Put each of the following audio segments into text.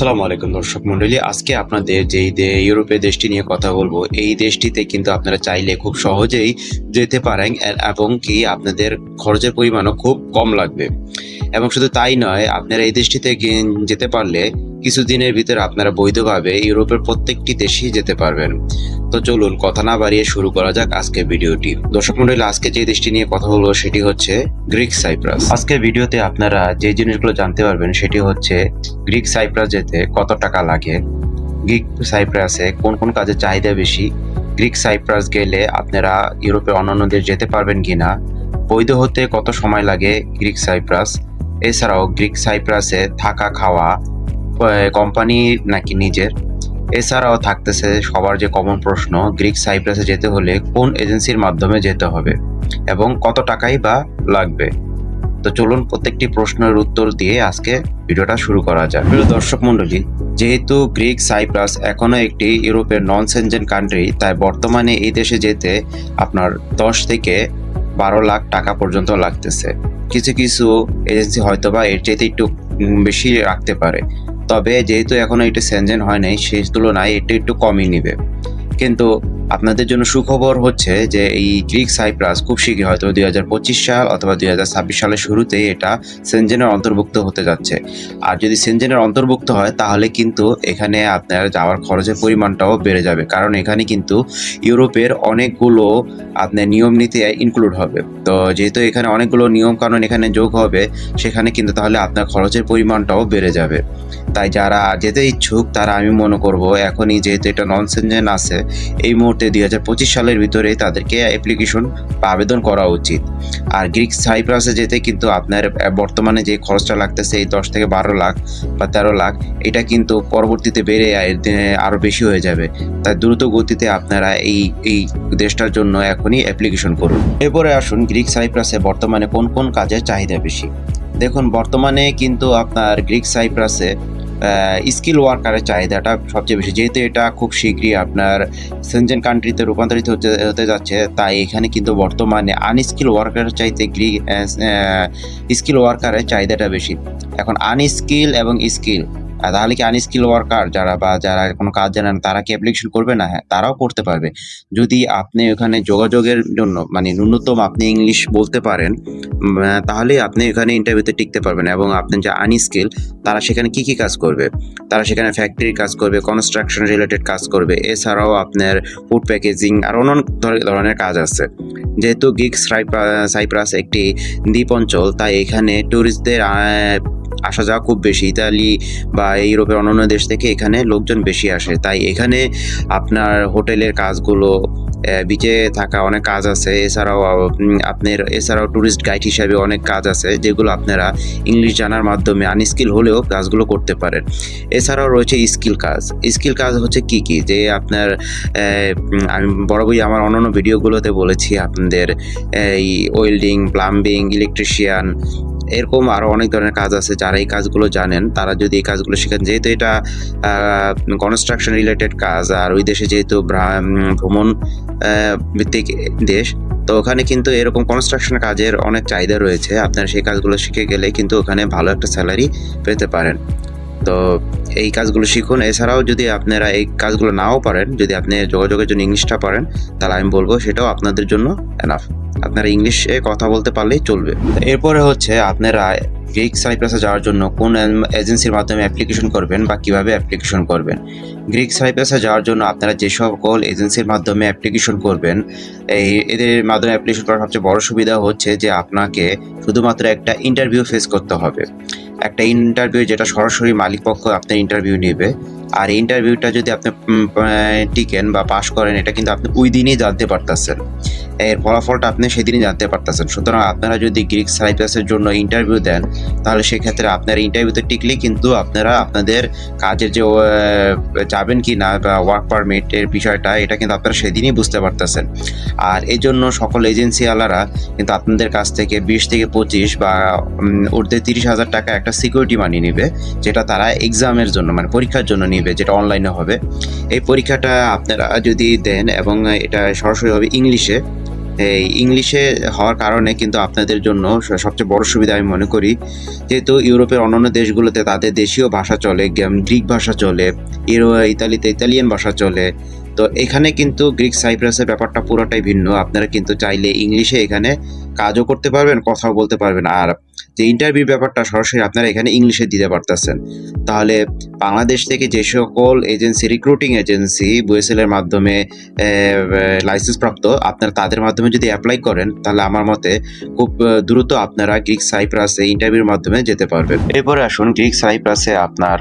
আসসালামু আলাইকুম দর্শক মন্ডলী। আজকে আপনাদের যেই ইউরোপের দেশটি নিয়ে কথা বলব, এই দেশটিতে কিন্তু আপনারা চাইলে খুব সহজেই যেতে পারেন এবং কি আপনাদের খরচের পরিমাণও খুব কম লাগবে। এবং শুধু তাই নয়, আপনারা এই দেশটিতে যেতে পারলে কিছুদিনের ভিতরে আপনারা বৈধভাবে ইউরোপের প্রত্যেকটি দেশেই যেতে পারবেন। তো চলুন, কথা না বাড়িয়ে শুরু করা যাক আজকের ভিডিওটি। দর্শক মন্ডলী, আজকে যে দেশটি নিয়ে কথা বলব সেটি হচ্ছে গ্রিক সাইপ্রাস। আজকের ভিডিওতে আপনারা যে জিনিসগুলো জানতে পারবেন সেটি হচ্ছে গ্রিক সাইপ্রাস যেতে কত টাকা লাগে, গ্রিক সাইপ্রাসে কোন কোন কাজের চাহিদা বেশি, গ্রিক সাইপ্রাস গেলে আপনারা ইউরোপের অন্যান্য দেশ যেতে পারবেন কিনা, বৈধ হতে কত সময় লাগে গ্রিক সাইপ্রাস, এছাড়াও গ্রিক সাইপ্রাসে থাকা খাওয়া কোম্পানি নাকি নিজের। এছাড়াও থাকতেছে সবার যে কমন প্রশ্ন গ্রিক সাইপ্রাসে যেতে হলে কোন এজেন্সির মাধ্যমে যেতে হবে এবং কত টাকাই বা লাগবে? তো চলুন প্রত্যেকটি প্রশ্নের উত্তর দিয়ে আজকে ভিডিওটা শুরু করা যাক। প্রিয় দর্শক মণ্ডলী যেহেতু গ্রিক সাইপ্রাস এখনও একটি ইউরোপের নন সেনজেন কান্ট্রি তাই বর্তমানে এই দেশে যেতে আপনার দশ থেকে বারো লাখ টাকা পর্যন্ত লাগতেছে। কিছু কিছু এজেন্সি হয়তো বা এর চাইতে একটু বেশি রাখতে পারে। তবে যেহেতু এখনও এটি সেনজেন হয় নাই সেই তুলনায় এটি একটু কমই নিবে। কিন্তু আপনাদের জন্য সুখবর হচ্ছে যে এই গ্রিক সাইপ্রাস খুব শীঘ্রই হয়তো দুই হাজার পঁচিশ সাল অথবা দুই হাজার ছাব্বিশ সালের শুরুতেই এটা সেনজেনের অন্তর্ভুক্ত হতে যাচ্ছে। আর যদি সেনজেনের অন্তর্ভুক্ত হয়, তাহলে কিন্তু এখানে আপনার যাওয়ার খরচের পরিমাণটাও বেড়ে যাবে। কারণ এখানে কিন্তু ইউরোপের অনেকগুলো আপনার নিয়ম নীতি ইনক্লুড হবে। তো যেহেতু এখানে অনেকগুলো নিয়ম কানুন এখানে যোগ হবে, সেখানে কিন্তু তাহলে আপনার খরচের পরিমাণটাও বেড়ে যাবে। তাই যারা যেতে ইচ্ছুক, তারা আমি মনে করব এখনই যেহেতু এটা নন সেনজেন আছে, এই মুহূর্তে দুই পঁচিশ সালের ভিতরে তাদেরকে অ্যাপ্লিকেশন বা আবেদন করা উচিত। আর গ্রিক সাইপ্রাসে যেতে কিন্তু আপনার বর্তমানে যে খরচটা লাগতেছে এই দশ থেকে বারো লাখ বা তেরো লাখ এটা কিন্তু পরবর্তীতে বেড়ে আহ, দে- আরও বেশি হয়ে যাবে। তাই দ্রুত গতিতে আপনারা এই এই দেশটার জন্য এখনই অ্যাপ্লিকেশন করুন। এরপরে আসুন গ্রিক সাইপ্রাসে বর্তমানে কোন কোন কাজের চাহিদা বেশি? দেখুন বর্তমানে কিন্তু আপনার গ্রিক সাইপ্রাসে স্কিল ওয়ার্কারের চাহিদাটা সবচেয়ে বেশি। যেহেতু এটা খুব শীঘ্রই আপনার সেনজেন কান্ট্রিতে রূপান্তরিত হতে হতে যাচ্ছে, তাই এখানে কিন্তু বর্তমানে আনস্কিল ওয়ার্কারের চাইতে গ্রি স্কিল ওয়ার্কারের চাহিদাটা বেশি। এখন আনস্কিল এবং স্কিল তাহলে কি আনস্কিল ওয়ার্কার যারা বা যারা কোনো কাজ জানেন, তারা কি অ্যাপ্লিকেশন করবে? না হ্যাঁ তারাও করতে পারবে। যদি আপনি ওখানে যোগাযোগের জন্য মানে ন্যূনতম আপনি ইংলিশ বলতে পারেন তাহলে আপনি এখানে ইন্টারভিউতে টিকতে পারবেন এবং আপনি যে আনস্কিল তারা সেখানে কি কি কাজ করবে? তারা সেখানে ফ্যাক্টরির কাজ করবে কনস্ট্রাকশন রিলেটেড কাজ করবে, এছাড়াও আপনার ফুড প্যাকেজিং আর ধর- ধরনের কাজ আছে। যেহেতু গিগ সাইপ্রাস একটি দ্বীপ অঞ্চল, তাই এখানে ট্যুরিস্টদের আসা যাওয়া খুব বেশি। ইতালি বা ইউরোপের অন্যান্য দেশ থেকে এখানে লোকজন বেশি আসে। তাই এখানে আপনার হোটেলের কাজগুলো বিচে থাকা অনেক কাজ আছে। এছাড়াও আপনার, এছাড়াও ট্যুরিস্ট গাইড হিসাবে অনেক কাজ আছে, যেগুলো আপনারা ইংলিশ জানার মাধ্যমে আনস্কিল হলেও কাজগুলো করতে পারেন। এছাড়াও রয়েছে স্কিল কাজ। স্কিল কাজ হচ্ছে কি কি? যে আপনার আমি বরাবরই আমার অন্যান্য ভিডিওগুলোতে বলেছি আপনাদের, এই ওয়েল্ডিং প্লাম্বিং ইলেকট্রিশিয়ান এরকম আরও অনেক ধরনের কাজ আছে যারা এই কাজগুলো জানেন। তারা যদি এই কাজগুলো শেখেন, যেহেতু এটা কনস্ট্রাকশন রিলেটেড কাজ, আর ওই দেশে যেহেতু ভ্রমণ ভিত্তিক দেশ, তো ওখানে কিন্তু এরকম কনস্ট্রাকশন কাজের অনেক চাহিদা রয়েছে। আপনারা সেই কাজগুলো শিখে গেলে কিন্তু ওখানে ভালো একটা স্যালারি পেতে পারেন। তো এই কাজগুলো শিখুন। এছাড়াও যদি আপনারা এই কাজগুলো নাও পারেন, যদি আপনি যোগাযোগের জন্য ইংলিশটা পারেন, তাহলে আমি বলব সেটাও আপনাদের জন্য এনাফ আপনারা ইংলিশে কথা বলতে পারলেই চলবে। এরপরে হচ্ছে আপনারা গ্রিক সাইপ্রাসে যাওয়ার জন্য কোন এজেন্সির মাধ্যমে অ্যাপ্লিকেশন করবেন বা কীভাবে অ্যাপ্লিকেশন করবেন। গ্রিক সাইপ্রাসে যাওয়ার জন্য আপনারা যে সকল এজেন্সির মাধ্যমে অ্যাপ্লিকেশন করবেন, এই এদের মাধ্যমে অ্যাপ্লিকেশন করার সবচেয়ে বড় সুবিধা হচ্ছে যে আপনাকে শুধুমাত্র একটা ইন্টারভিউ ফেস করতে হবে। একটা ইন্টারভিউ যেটা সরাসরি মালিকপক্ষ আপনার ইন্টারভিউ নেবে। আর ইন্টারভিউটা যদি আপনি টিকেন বা পাশ করেন, এটা কিন্তু আপনি ওই দিনই জানতে পারতেছেন। এর ফলাফলটা আপনি সেদিনই জানতে পারতেছেন। সুতরাং আপনারা যদি গ্রিক সাইপ্রাসের জন্য ইন্টারভিউ দেন, তাহলে সেক্ষেত্রে আপনার ইন্টারভিউতে টিকলেই কিন্তু আপনারা আপনাদের কাজের যে যাবেন কি না বা ওয়ার্ক পারমিটের বিষয়টা, এটা কিন্তু আপনারা সেদিনই বুঝতে পারতেছেন। আর এই জন্য সকল এজেন্সিওয়ালারা কিন্তু আপনাদের কাছ থেকে বিশ থেকে পঁচিশ বা ঊর্ধ্বে তিরিশ হাজার টাকা একটা সিকিউরিটি মানি নেবে, যেটা তারা এক্সামের জন্য মানে পরীক্ষার জন্য নিবে, যেটা অনলাইনে হবে। এই পরীক্ষাটা আপনারা যদি দেন এবং এটা সরাসরি হবে ইংলিশে, এই ইংলিশে হওয়ার কারণে কিন্তু আপনাদের জন্য সবচেয়ে বড় সুবিধা আমি মনে করি, যেহেতু ইউরোপের অন্যান্য দেশগুলোতে তাদের দেশীয় ভাষা চলে গ্রিক ভাষা চলে ইউরো ইতালিতে ইতালিয়ান ভাষা চলে তো এখানে কিন্তু গ্রিক সাইপ্রাসের ব্যাপারটা পুরোটাই ভিন্ন। আপনারা কিন্তু চাইলে ইংলিশে এখানে কাজও করতে পারবেন, কথাও বলতে পারবেন। আর যে ইন্টারভিউ ব্যাপারটা সরাসরি আপনারা এখানে ইংলিশে দিতে পারতেছেন। তাহলে বাংলাদেশ থেকে যে সকল এজেন্সি রিক্রুটিং এজেন্সি বুয়েসেলের মাধ্যমে লাইসেন্স প্রাপ্ত, আপনারা তাদের মাধ্যমে যদি অ্যাপ্লাই করেন, তাহলে আমার মতে খুব দ্রুত আপনারা গ্রিক সাইপ্রাসে ইন্টারভিউর মাধ্যমে যেতে পারবেন। এরপরে আসুন, গ্রিক সাইপ্রাসে আপনার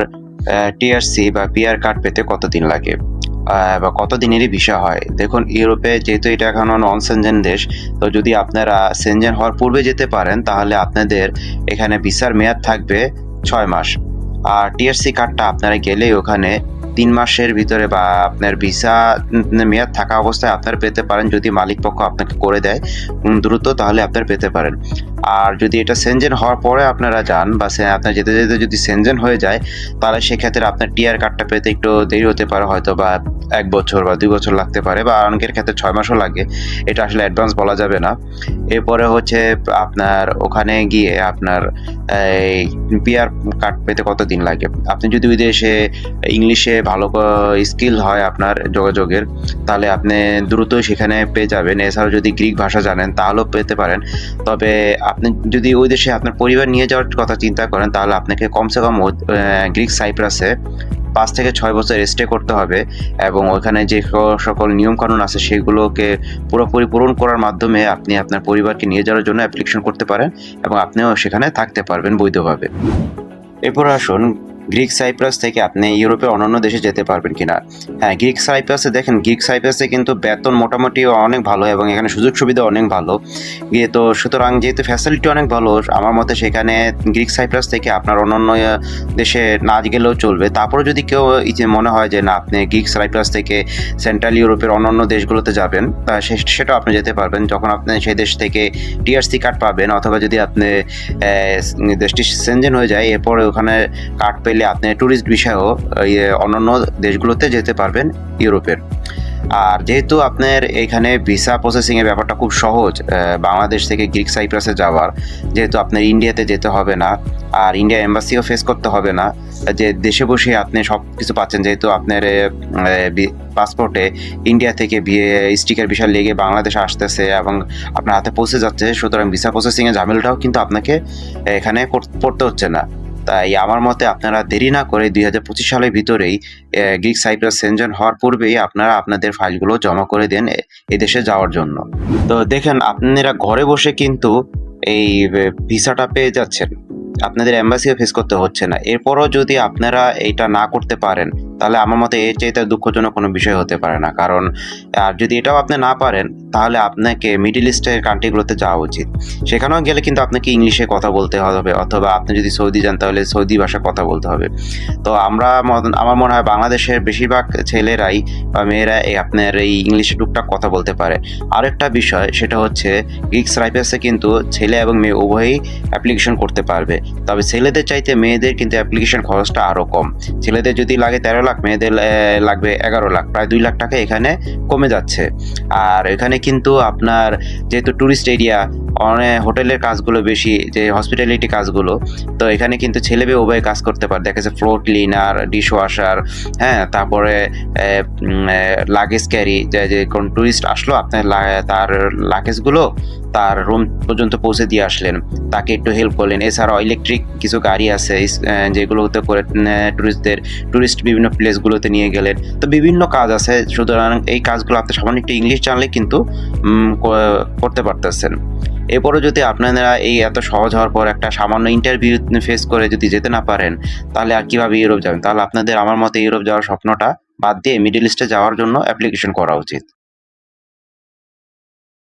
টিআরসি বা পিআর কার্ড পেতে কতদিন লাগে? বা কত দিনেরই ভিসা হয়। দেখুন, ইউরোপে যেহেতু এটা এখনও নন সেনজেন দেশ, তো যদি আপনারা সেনজেন হওয়ার পূর্বে যেতে পারেন, তাহলে আপনাদের এখানে ভিসার মেয়াদ থাকবে ছয় মাস। আর টিএসসি কার্ডটা আপনারা গেলেই ওখানে তিন মাসের ভিতরে বা আপনার ভিসা মেয়াদ থাকা অবস্থায় আপনার পেতে পারেন। যদি মালিক পক্ষ আপনাকে করে দেয় দ্রুত তাহলে আপনার পেতে পারেন। আর যদি এটা সেনজেন হওয়ার পরে আপনারা যান বা আপনার যেতে যেতে যদি সেনজেন হয়ে যায়, তাহলে সেক্ষেত্রে আপনার টিআর কার্ডটা পেতে একটু দেরি হতে পারে হয়তো বা এক বছর বা দুই বছর লাগতে পারে বা অনেকের ক্ষেত্রে ছয় মাসও লাগে। এটা আসলে অ্যাডভান্স বলা যাবে না। এরপরে হচ্ছে আপনার ওখানে গিয়ে আপনার এই পিআর কার্ড পেতে কত দিন লাগে? আপনি যদি বিদেশে ইংলিশে ভালো স্কিল হয় আপনার যোগাযোগের, তাহলে আপনি দ্রুতই সেখানে পেয়ে যাবেন। এছাড়াও যদি গ্রিক ভাষা জানেন, তাহলেও পেতে পারেন। তবে আপনি যদি ওই দেশে আপনার পরিবার নিয়ে যাওয়ার কথা চিন্তা করেন, তাহলে আপনাকে কমসে কম গ্রিক সাইপ্রাসে পাঁচ থেকে ছয় বছর স্টে করতে হবে এবং ওখানে যে সকল নিয়মকানুন আছে সেগুলোকে পুরোপুরি পূরণ করার মাধ্যমে আপনি আপনার পরিবারকে নিয়ে যাওয়ার জন্য অ্যাপ্লিকেশন করতে পারেন এবং আপনিও সেখানে থাকতে পারবেন বৈধভাবে। এরপর আসুন গ্রিক সাইপ্রাস থেকে আপনি ইউরোপের অন্যান্য দেশে যেতে পারবেন কিনা? হ্যাঁ গ্রিক সাইপ্রাসে দেখেন, গ্রিক সাইপ্রাসে কিন্তু বেতন মোটামুটি অনেক ভালো এবং এখানে সুযোগ সুবিধা অনেক ভালো। তো সুতরাং যেহেতু ফ্যাসিলিটি অনেক ভালো, আমার মতে সেখানে গ্রিক সাইপ্রাস থেকে আপনার অন্যান্য দেশে না গেলেও চলবে। তারপরে যদি কেউ মনে হয় যে না, আপনি গ্রিক সাইপ্রাস থেকে সেন্ট্রাল ইউরোপের অন্যান্য দেশগুলোতে যাবেন, তা সেটাও আপনি যেতে পারবেন। যখন আপনি সেই দেশ থেকে টিআরসি কার্ড পাবেন, অথবা যদি আপনি দেশটি সেনজেন হয়ে যায়, এরপরে ওখানে কার্ড পেলে আপনি ট্যুরিস্ট বিষয়েও অন্যান্য দেশগুলোতে যেতে পারবেন, ইউরোপের। আর যেহেতু আপনার এখানে ভিসা প্রসেসিংয়ের ব্যাপারটা খুব সহজ বাংলাদেশ থেকে গ্রিক সাইপ্রাসে যাওয়ার, যেহেতু আপনার ইন্ডিয়াতে যেতে হবে না, আর ইন্ডিয়া এম্বাসিও ফেস করতে হবে না, যে দেশে বসে আপনি সব কিছু পাচ্ছেন, যেহেতু আপনার পাসপোর্টে ইন্ডিয়া থেকে বিয়ে, স্টিকার বিশাল লেগে বাংলাদেশ আসতেছে এবং আপনার হাতে পৌঁছে যাচ্ছে, সুতরাং ভিসা প্রসেসিং এর ঝামেলাটাও কিন্তু আপনাকে এখানে পড়তে হচ্ছে না। তাই আমার মতে আপনারা দেরি না করে দুই হাজার পঁচিশ সালের ভিতরেই গ্রিক সাইপ্রাস সেনজন হওয়ার পূর্বেই আপনারা আপনাদের ফাইলগুলো জমা করে দেন এদেশে যাওয়ার জন্য। তো দেখেন, আপনারা ঘরে বসে কিন্তু এই ভিসাটা পেয়ে যাচ্ছেন। আপনাদের অ্যাম্বাসিও ফেস করতে হচ্ছে না। এরপরও যদি আপনারা এটা না করতে পারেন তাহলে আমার মতে এর চাইতে দুঃখজনক কোনো বিষয় হতে পারে না। কারণ, আর যদি এটাও আপনি না পারেন, তাহলে আপনাকে মিডিল ইস্টের কান্ট্রিগুলোতে যাওয়া উচিত। সেখানেও গেলে কিন্তু আপনাকে ইংলিশে কথা বলতে হবে, অথবা আপনি যদি সৌদি যান, তাহলে সৌদি ভাষা কথা বলতে হবে। তো আমরা আমার মনে হয় বাংলাদেশের বেশিরভাগ ছেলেরাই বা মেয়েরা এই আপনার এই ইংলিশে টুকটাক কথা বলতে পারে। আরেকটা বিষয়, সেটা হচ্ছে গিক্স রাইফেলসে কিন্তু ছেলে এবং মেয়ে উভয়ই অ্যাপ্লিকেশন করতে পারবে। তবে ছেলেদের চাইতে মেয়েদের কিন্তু অ্যাপ্লিকেশন খরচটা আরও কম। ছেলেদের যদি লাগে তেরো লাখ, মেয়েদের লাগবে এগারো লাখ, প্রায় দুই লাখ টাকা এখানে কমে যাচ্ছে। আর এখানে কিন্তু আপনার যেহেতু ট্যুরিস্ট এরিয়া অনেক হোটেলের কাজগুলো বেশি, যে হসপিটালিটি কাজগুলো, তো এখানে কিন্তু ছেলে মেয়ে উভয় কাজ করতে পারে। দেখা যাচ্ছে ফ্লোর ক্লিনার ডিশ ওয়াশার হ্যাঁ তারপরে লাগেজ ক্যারি যে যে কোন টুরিস্ট আসলো, আপনার তার লাগেজগুলো তার রুম পর্যন্ত পৌঁছে দিয়ে আসলেন। তাকে একটু হেল্প করলেন। এছাড়াও ইলেকট্রিক কিছু গাড়ি আছে যেগুলোতে করে টুরিস্টদের টুরিস্ট বিভিন্ন প্লেসগুলোতে নিয়ে গেলেন। তো বিভিন্ন কাজ আছে, সুতরাং এই কাজগুলো আপনি সামান্য একটু ইংলিশ জানলে কিন্তু করতে পারতেছেন। এরপরে যদি আপনারা এই এত সহজ হওয়ার পর একটা সামান্য ইন্টারভিউ ফেস করে যদি যেতে না পারেন, তাহলে আর কীভাবে ইউরোপ যাবেন? তাহলে আপনাদের আমার মতে ইউরোপ যাওয়ার স্বপ্নটা বাদ দিয়ে মিডল ইস্টে যাওয়ার জন্য অ্যাপ্লিকেশন করা উচিত।